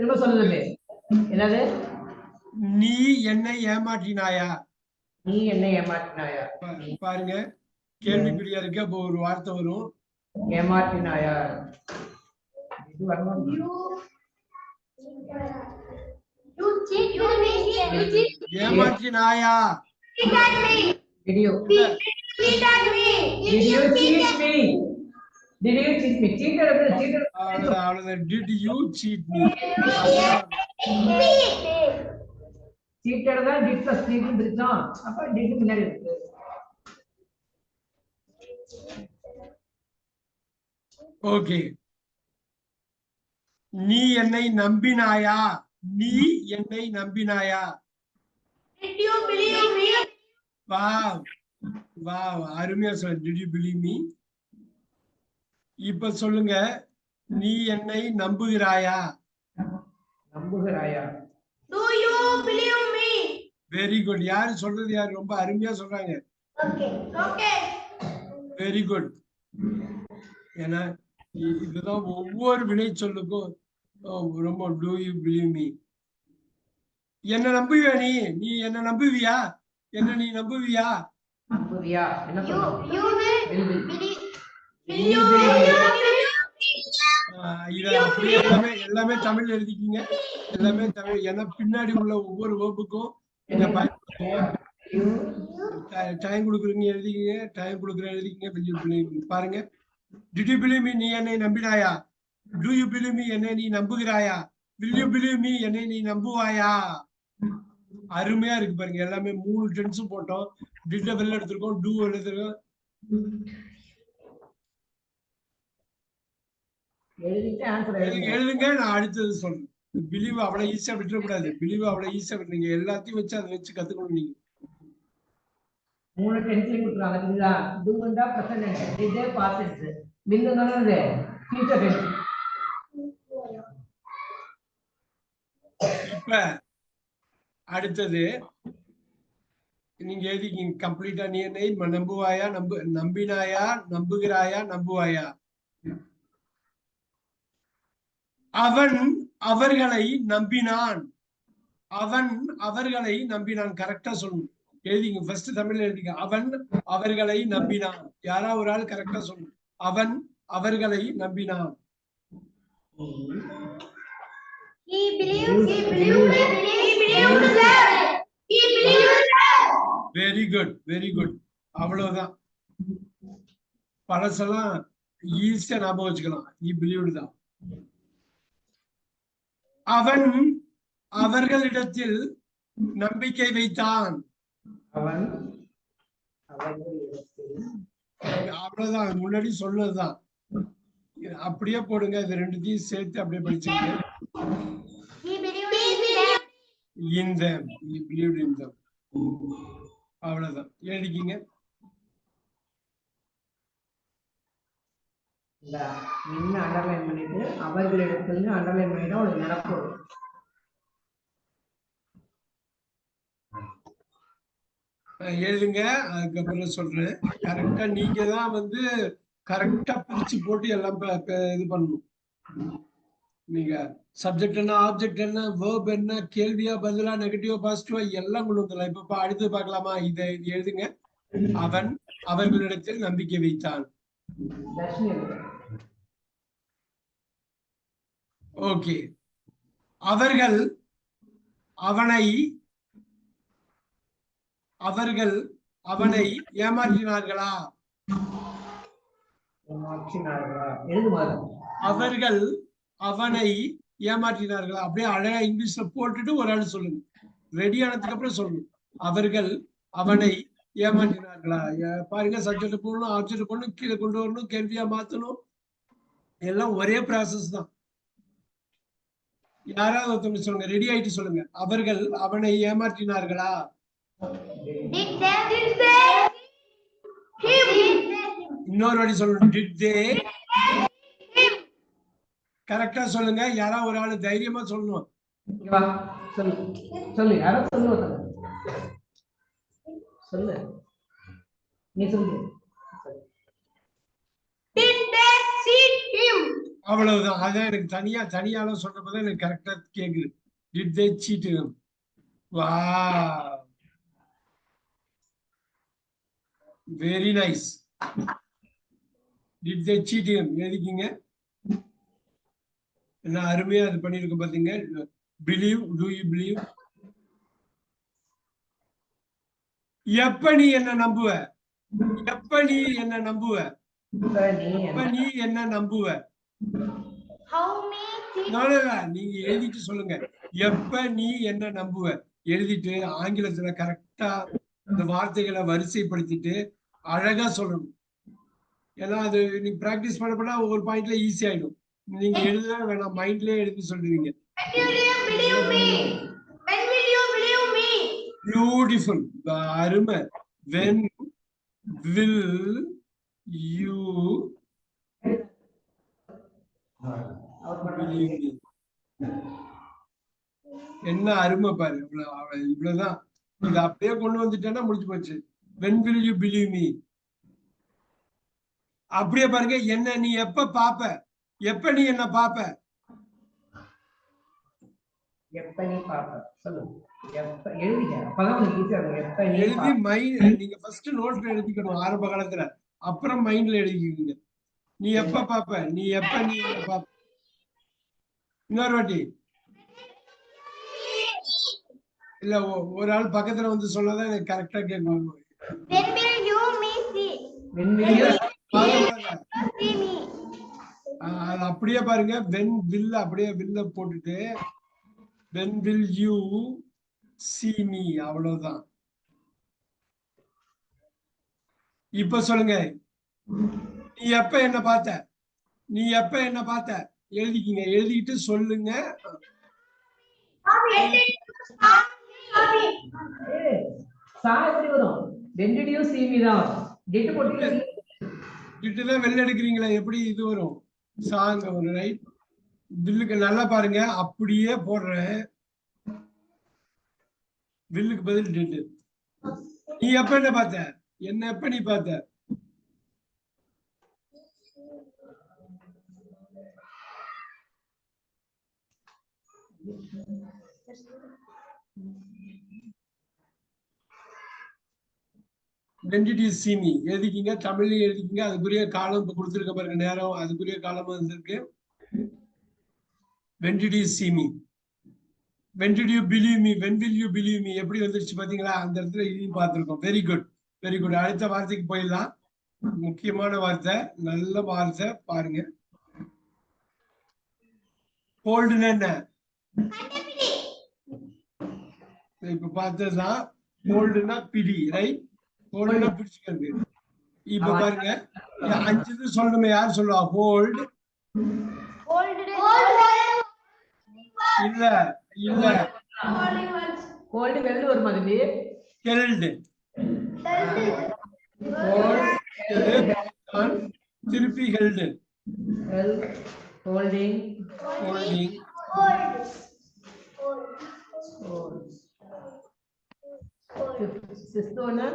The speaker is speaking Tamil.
திரும்ப சொல்லுது என்னது? நீ என்னை ஏமாற்றினாயா? நீ என்ன ஏமாற்றினாயா? பாருங்க. கேள்விக்குறியா இருக்கு அப்போ ஒரு வார்த்தை வரும். ஏமாற்றினாயா? இது வரணும்? You. You ஏமாற்றினாயா? Me. Video Cheated me. Did you cheat me? Did you cheat me? Cheated cheated. அவ்வளவுதான் அவ்வளவுதான் did you cheat me Cheated தான் did plus cheat ன்னு பிரிச்சோம். அப்ப did முன்னாடி இருக்கு. ஓகே நீ என்னை நம்பினாயா நீ என்னை நம்பினாயா Did you believe me? வா வா அருமையா சொல்ல டிட் யூ பிலீவ் மீ இப்ப சொல்லுங்க நீ என்னை நம்புகிறாயா நம்புகிறாயா? Do you believe me? Very good யாரு சொல்றது யாரு ரொம்ப அருமையா சொல்றாங்க Okay. Okay. வெரி குட் ஏன்னா இதுதான் ஒவ்வொரு வினை சொல்லுக்கும் ரொம்ப டூ யூ பிலீவ் மீ என்ன நம்புவியா நீ நீ என்ன நம்புவியா என்ன நீ நம்புவியா நம்புவியா? என்ன எல்லாமே எல்லாமே தமிழ் எழுதிக்கீங்க. எல்லாமே தமிழ். ஏன்னா பின்னாடி உள்ள ஒவ்வொரு வகுப்புக்கும் டைம் கொடுக்குறீங்க எழுதிக்கீங்க. டைம் கொடுக்குற எழுதிக்கீங்க. பாருங்க. டிட் யூ பிலீவ் மீ நீ என்னை நம்பினாயா? டூ யூ பிலீவ் மீ என்னை நீ நம்புகிறாயா? வில் யூ பிலீவ் மீ என்னை நீ நம்புவாயா? அருமையா இருக்கு பாருங்க. எல்லாமே மூணு டென்ஸும் போட்டோம். டிட்ட வெளில எடுத்திருக்கோம் டூ எடுத்திருக்கோம் எழுதிட்டு answer எழுதுங்க. நான் அடுத்தது சொல்றேன். பிலீவ் அவ்வளவு ஈஸியா விட்டுறக்கூடாது. பிலீவ் அவ்வளவு ஈஸியா விட்டுறீங்க எல்லாத்தையும் வச்சு அதை வச்சு கத்துக்கணும் நீங்க. மூணு டென்ஸ்லயும் கொடுத்துருவாங்க தெரியுதா டூண்டா ப்ரெசன்ட் டென்ஸ் இதே பாஸ்ட் டென்ஸ் மின்னு தானே ஃபியூச்சர் டென்ஸ் இப்ப அடுத்தது நீங்க எழுதிக்கிங்க. கம்ப்ளீட்டா நீ நம்புவாயா நம்பு நம்பினாயா நம்புகிறாயா நம்புவாயா? அவன் அவர்களை நம்பினான். அவன் அவர்களை நம்பினான். கரெக்டா சொல்லணும் எழுதிங்க. ஃபர்ஸ்ட் தமிழ்ல எழுதிங்க. அவன் அவர்களை நம்பினான். யாரா ஒரு ஆள்? கரெக்டா சொல்லணும் அவன் அவர்களை நம்பினான். He believed. He believed. He believed that. He believed that. Very good very good அவ்வளவுதான். பழசெல்லாம் ஈஸியா ஞாபகம் வச்சுக்கலாம். இ பிலீவ்டு தான். அவன் அவர்களிடத்தில் நம்பிக்கை வைத்தான். அவன் அவ்வளவுதான். முன்னாடி சொன்னதுதான் அப்படியே போடுங்க. இது ரெண்டுத்தையும் சேர்த்து அப்படியே படிச்சுங்க இந்த அவ்வளவுதான். எழுதிக்கிங்க. இந்த நின்று அண்டர்லைன் பண்ணிட்டு அவர்களிடத்தில் அண்டர்லைன் பண்ணிட்டா உங்களுக்கு நினப்பு எழுதுங்க. அதுக்கப்புறம் சொல்றேன். கரெக்டா நீங்க தான் வந்து கரெக்டா பிரிச்சு போட்டு எல்லாம் இது பண்ணணும். நீங்க சப்ஜெக்ட் என்ன ஆப்ஜெக்ட் என்ன வேர்ப் என்ன கேள்வியா பதிலா நெகட்டிவா பாசிட்டிவா எல்லாம் கொண்டு வந்துடலாம். இப்ப அடுத்து பார்க்கலாமா? இது எழுதுங்க. அவன் அவர்களிடத்தில் நம்பிக்கை வைத்தான் தர்ஷினி இருக்கு. ஓகே. அவர்கள் அவனை அவர்கள் அவனை ஏமாற்றினார்களா? அவர்கள் அவனை ஏமாற்றினார்களா? அப்படியே அழகா இங்கிலீஷ்ல போட்டுட்டு ஒரு ஆள் சொல்லுங்க. ரெடி ஆனதுக்கு அப்புறம் சொல்லணும். அவர்கள் அவனை ஏமாற்றினார்களா? பாருங்க சப்ஜெக்ட் போடணும் ஆப்ஜெக்ட் போடணும் கீழே கொண்டு வரணும் கேள்வியா மாத்தணும். எல்லாம் ஒரே ப்ராசஸ் தான். யாராவது ஒருத்தவங்க சொல்லுங்க ரெடி ஆயிட்டு சொல்லுங்க அவர்கள் அவனை ஏமாற்றினார்களா. இன்னொரு வாட்டி சொல்லணும் டிட் தே Him. கரெக்டா சொல்லுங்க யாராவது ஒரு ஆளு தைரியமா சொல்லணும் சொல்லு சொல்லு யாரோ சொல்லு. சொல்லு நீ சொல்லு Did they cheat him? அவ்வளவுதான். அதான் எனக்கு தனியா தனியாலாம் சொன்னப்பதான் எனக்கு கரெக்டா கேக்குது. டிட் தே சீட் வா very nice did they cheat எழுதிக்கிங்க என்ன அருமையா அது பண்ணிருக்க பாத்தீங்க? பிலீவ் டூ யூ பிலீவ் எப்ப நீ என்ன நம்புவ? எப்ப நீ என்ன நம்புவ? எப்ப நீ என்ன நம்புவ? No, no, no, நீங்க எழுதிட்டு சொல்லுங்க. எப்ப நீ என்ன நம்புவ? எழுதிட்டு ஆங்கிலத்துல கரெக்டா இந்த வார்த்தைகளை வரிசைப்படுத்திட்டு அழகா சொல்லணும். ஏன்னா அது நீங்க பிராக்டிஸ் பண்ண பண்ணா ஒரு பாயிண்ட்ல ஈஸி ஆயிடும். நீங்க எழுத வேணாம் மைண்ட்லயே எழுதி சொல்றீங்க When will you believe me? When will you believe me? Beautiful அருமை. வென் வில் யூ என்ன அருமை பாரு இவ்வளவு இவ்வளவுதான். இத அப்படியே கொண்டு வந்துட்டேன்னா முடிஞ்சு போச்சு. When will you believe me அப்படியே பாருங்க என்ன நீ எப்ப பாப்ப? எப்ப நீ என்ன பாப்ப? எழுதி. மைண்ட் நீங்க ஃபர்ஸ்ட் நோட்ல எழுதிக்கணும் ஆரம்ப காலத்துல. அப்புறம் மைண்ட்ல எழுதிக்கிங்க. நீ எப்ப பாப்ப? நீ எப்ப நீ பாப்ப? இன்னொரு வாட்டி. இல்ல ஒ- ஒரு ஆள் பக்கத்துல வந்து சொன்னதான் எனக்கு கரெக்டா அது அப்படியே பாருங்க. வென் வில் அப்படியே வில்ல போட்டுட்டு when will you see me அவ்வளவுதான். இப்ப சொல்லுங்க. நீ எப்ப என்ன பார்த்த? நீ எப்ப என்ன பார்த்த? எழுதிக்கிங்க எழுதிட்டு சொல்லுங்க. ஏய், சா எப்படி வரும் வெண்டிடியோ சீமி. தான் கெட்டு போட்டு இட்டுதான் வெளில எடுக்கிறீங்களா எப்படி இது வரும்? சாங்க வரும் ரைட் வில்லுக்கு நல்லா பாருங்க. அப்படியே போடுறேன் வில்லுக்கு பதில் டிட்டு நீ எப்ப என்ன பார்த்த? என்ன எப்ப நீ பார்த்த? வெண்டிடி சீமி எழுதிக்கிங்க தமிழ்ல எழுதிக்கிங்க அதுக்குரிய காலம் இப்ப கொடுத்துருக்க பாருங்க நேரம் அதுக்குரிய காலம் வந்திருக்கு. When did see me when did you believe me வென் will you believe எப்படி வந்துருச்சு பாத்தீங்களா? அந்த இடத்துல இதையும் பார்த்துருக்கோம். வெரி குட் வெரி குட் அடுத்த வார்த்தைக்கு போயிடலாம். முக்கியமான வார்த்தை நல்ல வார்த்தை பாருங்க. கோல்டுன்னு என்ன இப்ப பார்த்ததுதான் ஹோல்டுனா பிடி ரைட் ஹோல்டுனா பிடிச்சுக்கிறது. இப்ப பாருங்க அஞ்சு இது சொல்லணுமே யார் சொல்லுவா? ஹோல்டு இல்ல இல்ல. கோல்டு. வெளில வரும் அதுலி ஹெல்டு திருப்பி ஹெல்டு